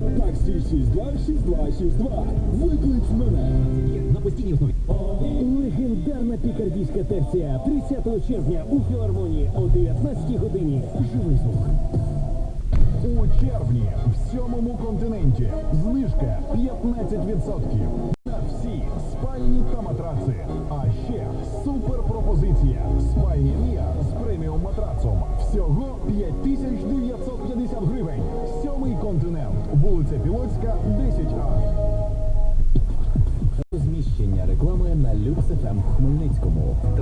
Таксі 626262. Виклич мене. на постійній основі. Легендарна пікардійська терція 30 червня у філармонії о 19 годині. Живий звук. У червні в сьомому континенті знижка 15% на всі спальні та матраци. А ще супер пропозиція. Спальні Мія з преміум матрацом. Всього 5950 гривень. Сьомий континент. Вулиця Пілоцька, 10А. Розміщення реклами на Люкс-ФМ Хмельницькому. 725 100